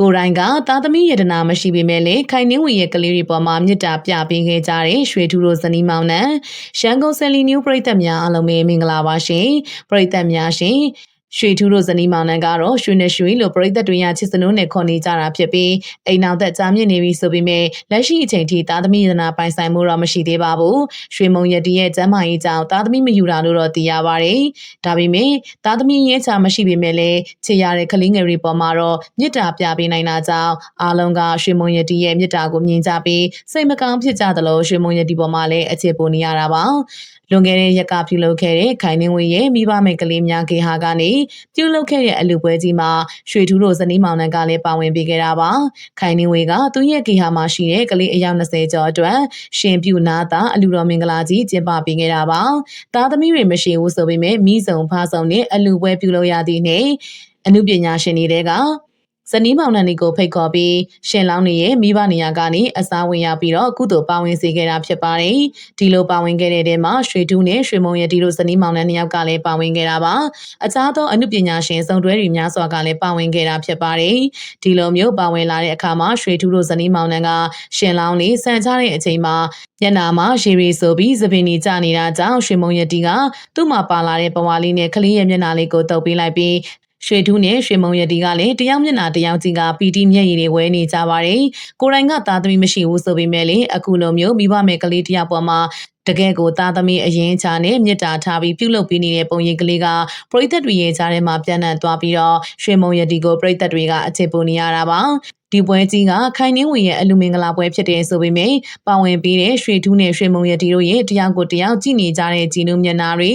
ကိုယ်တိုင်ကသားသမီးယတနာမရှိပေမဲ့လည်းခိုင်နှင်းဝင်ရဲ့ကလေးတွေပေါ်မှာမေတ္တာပြပေးခဲ့ကြတဲ့ရွှေထူးတို့ဇနီးမောင်နှံရှမ်းကုန်းဆယ်လီနျူပရိသတ်များအားလုံးပဲမင်္ဂလာပါရှင်ပရိသတ်များရှင် ရွှေထူးတို့ဇနီးမောင်နှံကတော့ရွှေနဲ့ရွှေလို့ပရိသတ်တွေရချစ်စနိုးနဲ့ခေါ်နေကြတာဖြစ်ပြီးအိမ်နောက်သက်ကြားမြင့်နေပြီဆိုပေမဲ့လက်ရှိအချိန်ထိသားသမီးယတနာပိုင်ဆိုင်မှုတော့မရှိသေးပါဘူးရွှေမုံရတီရဲ့ကျမ်းမာရေးကြောင့်သားသမီးမယူတာလို့တော့သိရပါတယ်ဒါပေမဲ့သားသမီးရဲချာမရှိပေမဲ့လည်းချစ်ရတဲ့ကလေးငယ်တွေပေါ်မှာတော့မေတ္တာပြပေးနိုင်တာကြောင့်အားလုံးကရွှေမုံရတီရဲ့မေတ္တာကိုမြင်ကြပြီးစိတ်မကောင်းဖြစ်ကြသလိုရွှေမုံရတီပေါ်မှာလည်းအခြေပိုနေရတာပါလွန်ခဲ့တဲ့ရက်ကပြုလုပ်ခဲ့တဲ့ခိုင်နှင်းဝေရဲ့မိဘမိတ်ကလေးများကေဟာကနေပြုလုပ်ခဲ့တဲ့အလူပွဲကြီးမှာရွှေထူးတို့ဇနီးမောင်နှံကလည်းပါဝင်ပေးခဲ့တာပါခိုင်နှင်းဝေကသူ့ရဲ့ကေဟာမှာရှိတဲ့ကလေးအယောက်20ကျော်အတွက်ရှင်ပြူနာတာအလူတော်မင်္ဂလာကြီးကျင်းပပေးခဲ့တာပါသားသမီးတွေမရှိဘူးဆိုပေမဲ့မိစုံဖားစုံနဲ့အလူပွဲပြုလုပ်ရသည့်နေ့အမှုပညာရှင်တွေက ဇနီးမောင်နှံတွေကိုဖိတ်ခေါ်ပြီးရှင်လောင်းနေရဲ့မိဘနေရာကနေအစားဝင်ရပြီးတော့ကုသိုလ်ပါဝင်စေခဲ့တာဖြစ်ပါတယ်။ဒီလိုပါဝင်ခဲ့တဲ့တဲမှာရွှေတူးနဲ့ရွှေမုံရတီတို့ဇနီးမောင်နှံနှစ်ယောက်ကလည်းပါဝင်ခဲ့တာပါ။အခြားသောအမှုပညာရှင်စုံတွဲတွေများစွာကလည်းပါဝင်ခဲ့တာဖြစ်ပါတယ်။ဒီလိုမျိုးပါဝင်လာတဲ့အခါမှာရွှေတူးတို့ဇနီးမောင်နှံကရှင်လောင်းလေးဆန်ချတဲ့အချိန်မှာညနာမှာရေရီဆိုပြီးသပင်ကြီးကြနေတာကြောင့်ရွှေမုံရတီကသူ့မှာပါလာတဲ့ပဝါလေးနဲ့ကလေးရဲ့မျက်နှာလေးကိုတုပ်ပေးလိုက်ပြီး ရွှေထူးနဲ့ရွှေမုံရတီကလည်းတယောက်မျက်နှာတယောက်ကြီးကပီတီမျက်ရည်တွေဝဲနေကြပါတယ်။ကိုယ်တိုင်ကသားသမီးမရှိဘူးဆိုပေမဲ့လေအခုလိုမျိုးမိဘမဲ့ကလေးတယောက်ပေါ်မှာတကယ်ကိုသားသမီးအရင်ချာနဲ့မြစ်တာထားပြီးပြုလုပ်ပေးနေတဲ့ပုံရိပ်ကလေးကပရိသတ်တွေရဲ့ကြားထဲမှာပြန့်နှံ့သွားပြီးတော့ရွှေမုံရတီကိုပရိသတ်တွေကအခြေပုံနေရတာပါဒီပွဲကြီးကခိုင်နှင်းဝင်ရဲ့အလူမင်္ဂလာပွဲဖြစ်တဲ့ဆိုပေမဲ့ပါဝင်ပြီးတဲ့ရွှေထူးနဲ့ရွှေမုံရတီတို့ရဲ့တယောက်ကိုတယောက်ကြည့်နေကြတဲ့ကြည်နုမျက်နှာတွေ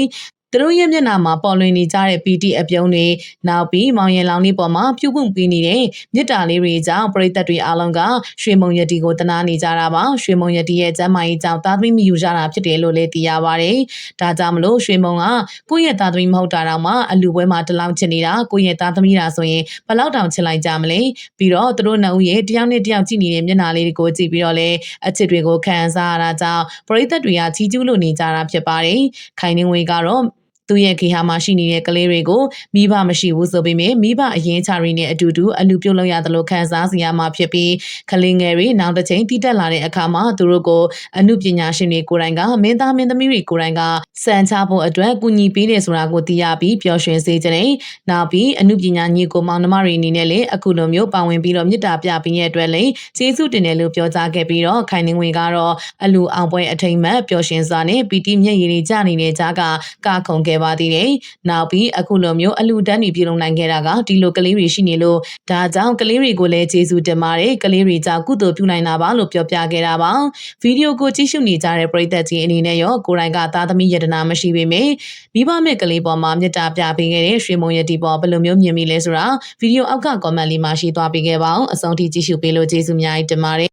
သူတို့ရဲ့မျက်နှာမှာပေါ်လွင်နေကြတဲ့ PT အပြုံးတွေနောက်ပြီးမောင်ရင်လောင်လေးပေါ်မှာပြုတ်ပွင့်ပေးနေတဲ့မြစ်တာလေးတွေကြောင့်ပရိသတ်တွေအားလုံးကရွှေမုံရတီကိုတနာနေကြတာပါရွှေမုံရတီရဲ့ကျမ်းမာရေးကြောင့်သားသမီးမယူကြတာဖြစ်တယ်လို့လည်းသိရပါတယ်ဒါကြောင့်မလို့ရွှေမုံကကိုယ့်ရဲ့သားသမီးမဟုတ်တာတော့မှအလူပွဲမှာတလောင်ချင်နေတာကိုယ့်ရဲ့သားသမီးတာဆိုရင်ဘယ်လောက်တောင်ချစ်လိုက်ကြမလဲပြီးတော့သူတို့နှစ်ဦးရဲ့တယောက်နဲ့တယောက်ကြည့်နေတဲ့မျက်နှာလေးတွေကိုကြည့်ပြီးတော့လည်းအချစ်တွေကိုခံစားရတာကြောင့်ပရိသတ်တွေကချီးကျူးလို့နေကြတာဖြစ်ပါတယ်ခိုင်နှင်းဝေကတော့ သူ့ရဲ့ခေဟာမှာရှိနေတဲ့ကလေးတွေကိုမိဘမရှိဘူးဆိုပေမဲ့မိဘအရင်ချရီနဲ့အတူတူအလူပြုတ်လို့ရတယ်လို့ခံစားစီရမှာဖြစ်ပြီးကလေးငယ်တွေနောက်တစ်ချိန်တည်တက်လာတဲ့အခါမှာသူတို့ကိုအမှုပညာရှင်တွေကိုယ်တိုင်ကမင်းသားမင်းသမီးတွေကိုယ်တိုင်ကစံချဖို့အတွက်ကူညီပေးတယ်ဆိုတာကိုသိရပြီးပျော်ရွှင်စေခြင်းနဲ့နောက်ပြီးအမှုပညာညီကိုမောင်နှမတွေအနေနဲ့လည်းအခုလိုမျိုးပါဝင်ပြီးတော့မြစ်တာပြပြီးရဲ့အတွက်လည်းကျေးဇူးတင်တယ်လို့ပြောကြားခဲ့ပြီးတော့ခိုင်နှင်းဝင်ကတော့အလူအောင်ပွဲအထိမ်မှတ်ပျော်ရွှင်စွာနဲ့ပီတိမျက်ရည်တွေကျနေတဲ့ကြားကကခုံခဲ့ပါသေးတယ်။နောက်ပြီးအခုလိုမျိုးအလူတန်းတွေပြုလုပ်နိုင်ခဲ့တာကဒီလိုကလေးတွေရှိနေလို့ဒါကြောင့်ကလေးတွေကိုလည်းကျေးဇူးတင်ပါတယ်။ကလေးတွေကြောင့်ကုသိုလ်ပြုနိုင်တာပါလို့ပြောပြခဲ့တာပါ။ဗီဒီယိုကိုကြည့်ရှုနေကြတဲ့ပရိသတ်ကြီးအနေနဲ့ရောကိုယ်တိုင်ကသားသမီးယတနာမရှိပေမဲ့မိဘမဲ့ကလေးပေါ်မှာမေတ္တာပြပေးခဲ့တဲ့ရွှေမုံရတီပေါ်ဘယ်လိုမျိုးမြင်မိလဲဆိုတာဗီဒီယိုအောက်က comment လေးမှာရှိသွားပေးခဲ့ပါအောင်။အဆုံးထိကြည့်ရှုပေးလို့ကျေးဇူးများတင်ပါတယ်